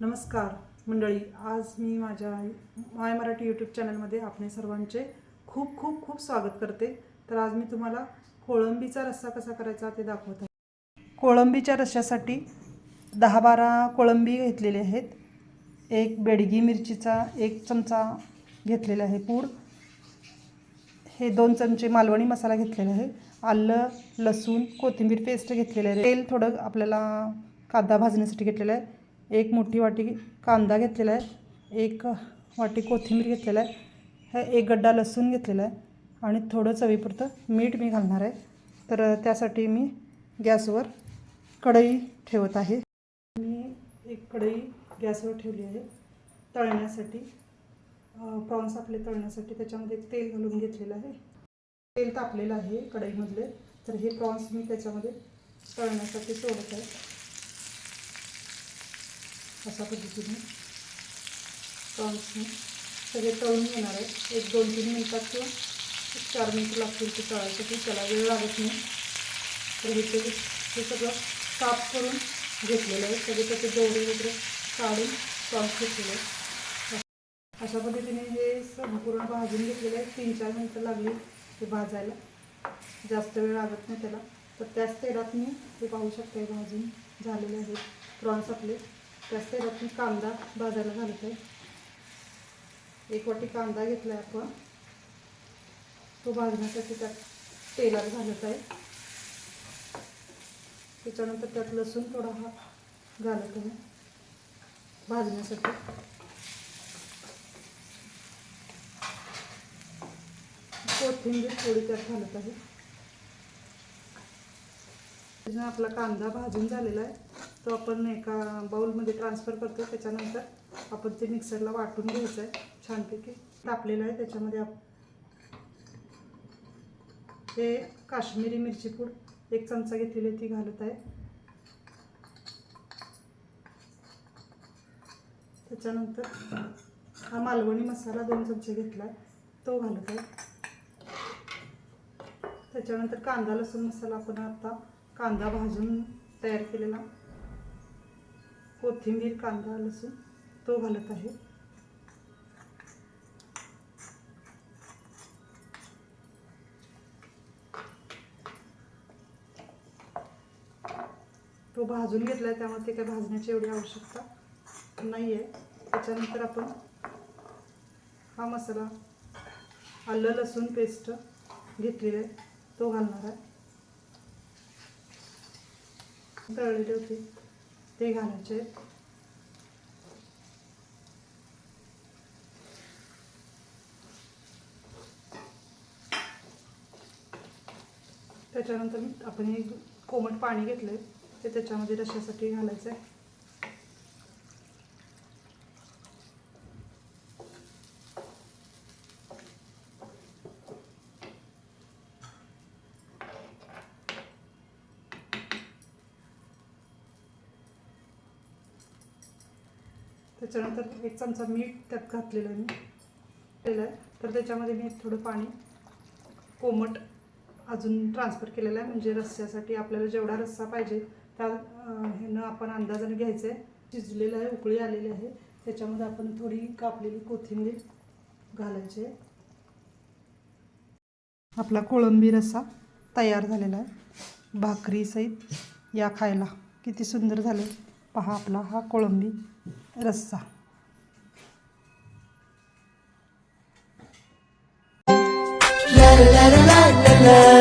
नमस्कार मंडळी. आज मी माझ्या माय मराठी यूट्यूब चॅनलमध्ये आपणे सर्वांचे खूप खूप खूप स्वागत करते. तर आज मी तुम्हाला कोळंबीचा रस्सा कसा करायचा ते दाखवत आहे. कोळंबीच्या रश्श्यासाठी दहा बारा कोळंबी घेतलेले आहेत. एक बेडगी मिरचीचा एक चमचा घेतलेला आहे पूड. हे दोन चमचे मालवणी मसाला घेतलेला आहे. आलं लसूण कोथिंबीर पेस्ट घेतलेलं आहे. तेल थोडं आपल्याला कांदा भाजण्यासाठी घेतलेलं आहे. एक मोठी वाटी कांदा घेतलेला आहे. एक वाटी कोथिंबीर घेतलेला आहे. हे एक गड्डा लसूण घेतलेला आहे. आणि थोडं चवीपुरतं मीठ मी घालणार आहे. तर त्यासाठी मी गॅसवर कढई ठेवत आहे. मी एक कढई गॅसवर ठेवली आहे. तळण्यासाठी प्रॉन्स आपले तळण्यासाठी त्याच्यामध्ये तेल घालून घेतलेलं आहे. तेल तापलेलं आहे कढईमधले. तर हे प्रॉन्स मी त्याच्यामध्ये तळण्यासाठी सोडत आहे. अशा पद्धतीने प्रॉन्सने मी सगळे तळून घेणार आहे एक दोन तीन मिनटात किंवा एक चार मिनटं लागतील ते तळायसाठी. त्याला वेळ लागत नाही. तर हे ते हे सगळं साफ करून घेतलेलं आहे. सगळे त्याचे दोरे वगैरे काढून प्रॉन्स घेतलेले आहे अशा पद्धतीने हे संपूर्ण भाजून घेतलेलं आहे. तीन चार मिनटं लागली ते भाजायला. जास्त वेळ लागत नाही त्याला. तर त्याच तेलात मी ते पाहू शकते भाजून झालेले आहेत प्रॉन्स आपले. त्याच तेलात मी कांदा भाजायला घालत आहे एक वाटी कांदा घेतला आहे आपण. तो भाजण्यासाठी त्यात तेलात घालत आहे त्याच्यानंतर त्यात लसूण थोडा हा घालत आहे. भाजण्यासाठी. कोथिंबीर थोडी त्यात घालत आहे. आपला कांदा भाजून झालेला आहे. तो आपण एका बाउलमध्ये ट्रान्सफर करतो त्याच्यानंतर आपण ते मिक्सरला वाटून घ्यायचं आहे. छानपैकी तापलेलं आहे. त्याच्यामध्ये आप हे काश्मीरी मिरची पूड एक चमचा घेतलेली ती घालत आहे. त्याच्यानंतर हा मालवणी मसाला दोन चमचे घेतला आहे. तो घालत आहे. त्याच्यानंतर कांदा लसूण मसाला आपण आता कांदा भाजून तयार केलेला. कोथिंबीर कांदा लसूण तो घालत आहे. तो भाजून घेतला आहे त्यामुळे ते काय भाजण्याची एवढी आवश्यकता नाही आहे त्याच्यानंतर आपण हा मसाला आलं लसूण पेस्ट घेतलेला आहे तो घालणार आहे. तळलेले होते. ते घालायचे. त्याच्यानंतर आपण हे कोमट पाणी घेतलं आहे ते त्याच्यामध्ये रश्यासाठी घालायचं आहे त्याच्यानंतर एक चमचा मीठ त्यात घातलेलं आहे मी. केलं आहे. तर त्याच्यामध्ये मी थोडं पाणी कोमट अजून ट्रान्सफर केलेलं आहे. म्हणजे रस्स्यासाठी आपल्याला जेवढा रस्सा पाहिजे त्या ह्यानं आपण अंदाजाने घ्यायचं आहे शिजलेलं आहे उकळी आलेली आहे. त्याच्यामध्ये आपण थोडी कापलेली कोथिंबीर घालायची आहे. आपला कोळंबी रस्सा तयार झालेला आहे. भाकरीसहित या खायला. किती सुंदर झाले. पहा आपला हा कोळंबी रस्सा. La la la la la